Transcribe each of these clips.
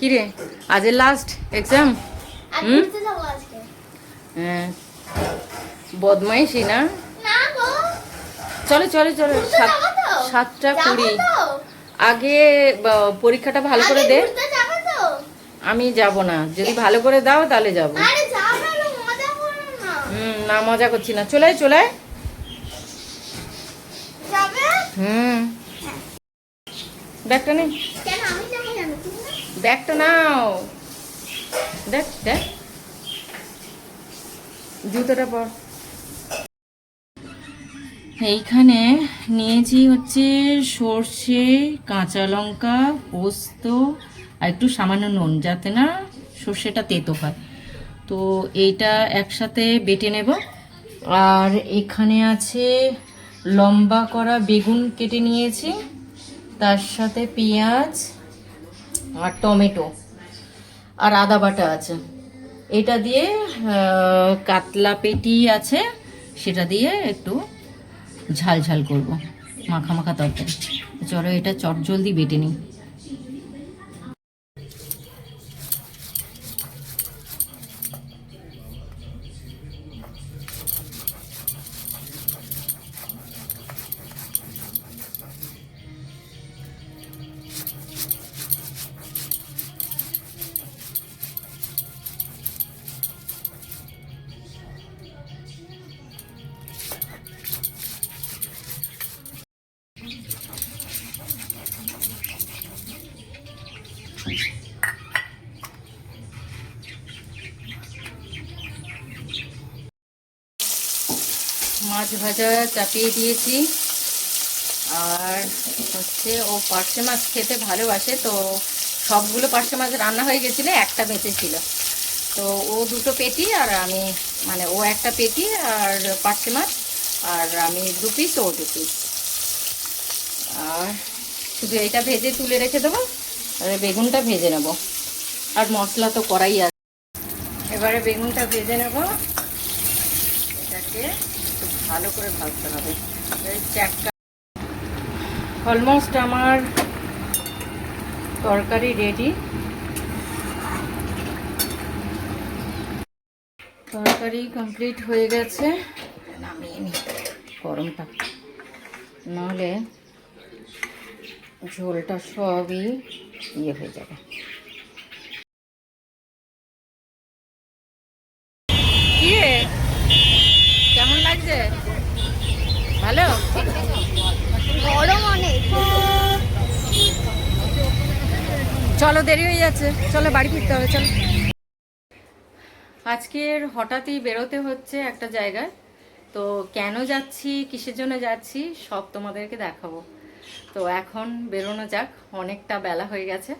কিরে? আজের last exam হুম? হ্যাঁ। বদমাইশি না? চলো চলো চলো সাত সাতটা কুড়ি। আগে পরীক্ষাটা ভালো করে দে? আমি যাব না। যদি ভালো করে দাও তাহলে যাব। আরে না মজা হুম না মজা করছি না। চলে চলে। হুম। ব্যাগটা নেই কেন আমি যাব কেন? তুমি না? ব্যাগটা নাও। দেখ দেখ। জুতোটা পর। এইখানে নিয়েছি হচ্ছে সর্ষে, কাঁচা লঙ্কা, পোস্ত, আর একটু সামান্য নুন, যাতে না সর্ষেটা তেতো হয়। তো এইটা একসাথে বেটে নেব। আর এখানে আছে লম্বা করা বেগুন কেটে নিয়েছি। তার সাথে পেঁয়াজ আর টমেটো আর আদা বাটা আছে। এটা দিয়ে কাতলা পেটি আছে, সেটা দিয়ে একটু ঝাল ঝাল করব। মাখা মাখা তরকারি। চলো এটা চট জলদি বেটে নিই। মাছ ভাজা চাপিয়ে দিয়েছি। আর হচ্ছে ও পার্শে মাছ খেতে ভালোবাসে, তো সবগুলো পার্শে মাছ রান্না হয়ে গেছিল, একটা বেঁচে ছিল তো ও দুটো পেটি আর আমি মানে ও একটা পেটি আর পার্শে মাছ, আর আমি দু পিস ও দু পিস আর শুধু এইটা ভেজে তুলে রেখে দেবো। আর বেগুনটা ভেজে নেব। আর মশলা তো করাই আছে। এবারে বেগুনটা ভেজে নেব। এটাকে খুব ভালো করে ভাজতে হবে। চারটা অলমোস্ট আমার তরকারি রেডি তরকারি কমপ্লিট হয়ে গেছে। নামিয়ে নি গরমটা। নাহলে ঝোলটা সবই ইয়ে হয়ে যাবে। কেমন লাগছে? ভালো? গরম অনেক। চলো দেরি হয়ে যাচ্ছে। চলো বাড়ি ফিরতে হবে চলো। আজকের হঠাৎই বেরোতে হচ্ছে একটা জায়গায়। তো কেন যাচ্ছি কিসের জন্য যাচ্ছি সব তোমাদেরকে দেখাবো। তো এখন বেরোনো যাক, অনেকটা বেলা হয়ে গেছে।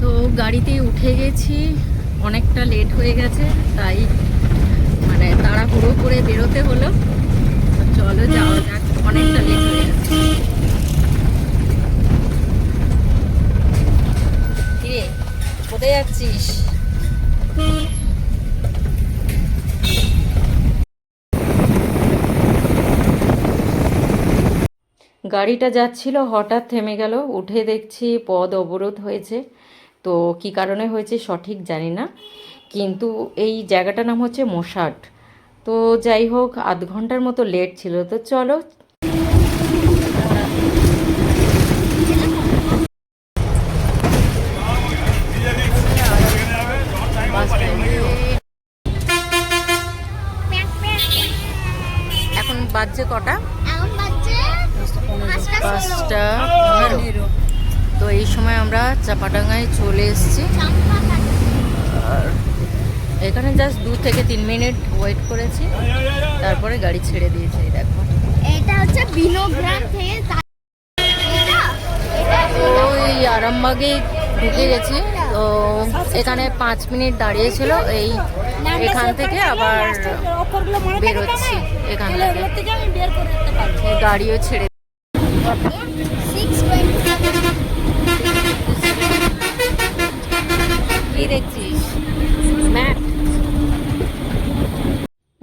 তো গাড়িতে উঠে গেছি, অনেকটা লেট হয়ে গেছে, তাই মানে তাড়াহুড়ো করে বেরোতে হলো। চলো যাওয়া যাক, অনেকটা লেট হয়ে গেছে। কোথায় যাচ্ছিস? গাড়িটা যাচ্ছিল, হঠাৎ থেমে গেল। উঠে দেখছি পদ অবরোধ হয়েছে। তো কি কারণে হয়েছে সঠিক জানি না। কিন্তু এই জায়গাটার নাম হচ্ছে মোসাট তো যাই হোক, আধ ঘণ্টার মতো লেট ছিল। তো চলো চাপাডাঙ্গায় চলে এসেছি। আর এখানে জাস্ট দু থেকে তিন মিনিট ওয়েট করেছি। তারপরে গাড়ি ছেড়ে দিয়েছে দেখো। এটা হচ্ছে বিনোগ্রাম থেকে ওই আরামবাগে ঢুকে গেছি। তো এখানে পাঁচ মিনিট দাঁড়িয়েছিল এই এখান থেকে আবার বেরোচ্ছি এখান থেকে। গাড়িও ছেড়ে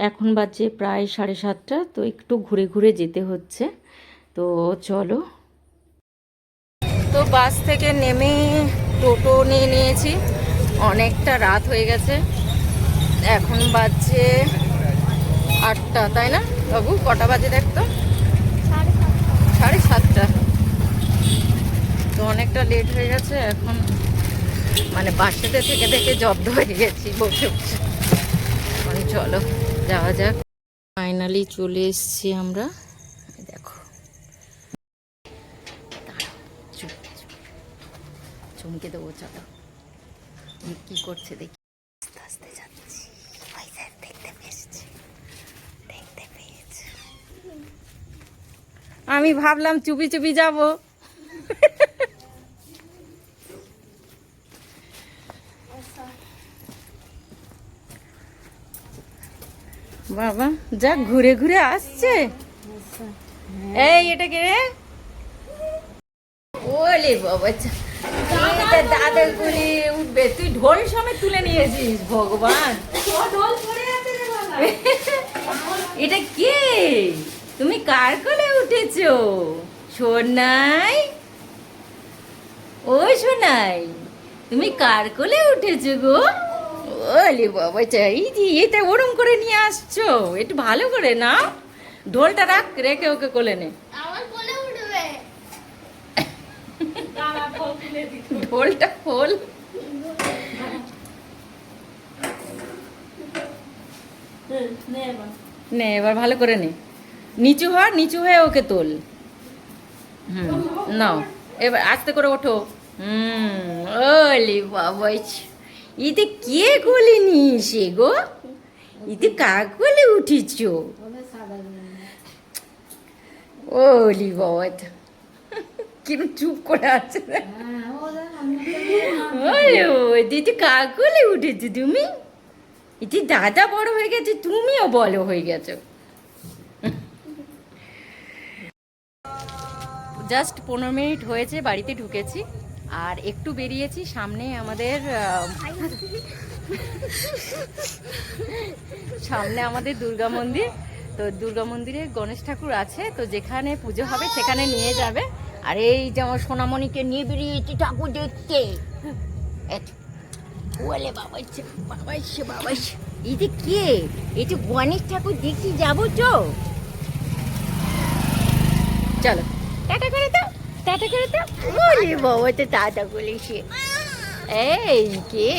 এখন বাজে প্রায় সাড়ে সাতটা, তো একটু ঘুরে ঘুরে যেতে হচ্ছে। তো চলো। তো বাস থেকে নেমে টোটো নিয়ে নিয়েছি। অনেকটা রাত হয়ে গেছে। এখন বাজছে আটটা, তাই না? বাবু, কটা বাজে দেখতো? সাড়ে সাতটা। তো অনেকটা লেট হয়ে গেছে, এখন মানে বাসেতে থেকে থেকে জব্দ হয়ে গেছি, বসে বসে। চলো। যাওয়া যাক। ফাইনালি চলে এসেছি আমরা। দেখো। চমকে দেবো, চলো। কি- করছে দেখি। আস্তে আস্তে যাচ্ছি। দেখতে দেখতে আমি ভাবলাম চুপি চুপি যাব। বাবা যাক ঘুরে ঘুরে আসছে। এই, এটা কে রে? ওলে বাবা চা- এটা দাদা গুলি উঠবে। তুই ঢোল তুলে নিয়েছিস, ভগবান। এটা কে? তুমি কার কোলে উঠেছো? সোনাই? ও সোনাই, তুমি কার কোলে উঠেছো গো? ওলে বাবা চাই যে এটা ওরম করে নিয়ে আসছো একটু ভালো করে না? ঢোলটা রাখ রেখে ওকে কোলে নে। আমার কোলে উঠবে। ঢোলটা খোল। নে এবার। ভালো করে নে। নিচু হ নিচু হয়ে ওকে তোল। হুম নাও এবার আস্তে করে ওঠো। হুম ওলি বাবা ইতে কে কোলে নিয়েছে গো? ইতে কার কোলে উঠিছ? ওলি বাবা কিরম চুপ করে আছে? দিদি কার কোলে উঠেছো তুমি? এটি দাদা বড় হয়ে গেছে, তুমিও বড় হয়ে গেছো। জাস্ট পনেরো মিনিট হয়েছে, বাড়িতে ঢুকেছি। আর একটু বেরিয়েছি, সামনে আমাদের সামনে আমাদের দুর্গা মন্দির। তো দুর্গা মন্দিরে গণেশ ঠাকুর আছে, তো যেখানে পুজো হবে সেখানে নিয়ে যাবে। আর এই যে আমার সোনামণিকে নিয়ে বেরিয়েছি ঠাকুর দেখতে। ওলে বাবা বাবা এই যে কে? এই যে গণেশ ঠাকুর যাব তো? চলো। টাটা করে দাও। টাটা করে বাবা তো টাটা বলেছে এই কে?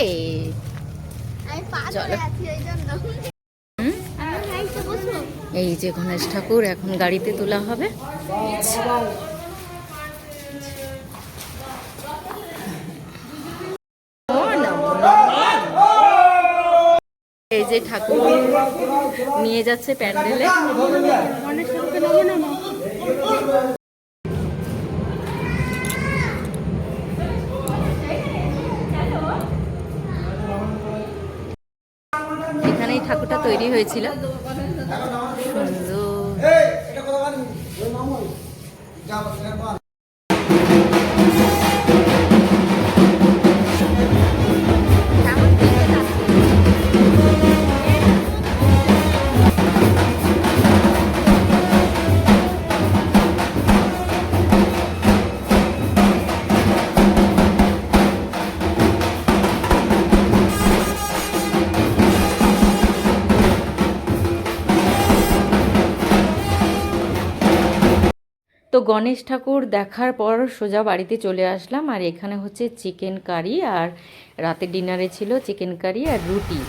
এই যে গণেশ ঠাকুর এখন গাড়িতে তোলা হবে। এই যে ঠাকুর নিয়ে যাচ্ছে প্যান্ডেলে। ঠাকুরটা তৈরি হয়েছিল। সুন্দর। গণেশ ঠাকুর দেখার পর সোজা বাড়িতে চলে আসলাম আর এখানে হচ্ছে চিকেন কারি আর রাতে ডিনারে ছিল চিকেন কারি আর রুটি।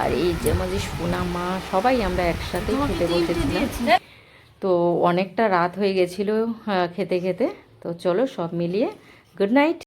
আর এই যে আমাদের সোনা মা সবাই আমরা একসাথে খেতে বসেছিলাম। তো অনেকটা রাত হয়ে গেছিল খেতে খেতে। তো চলো সব মিলিয়ে গুড নাইট।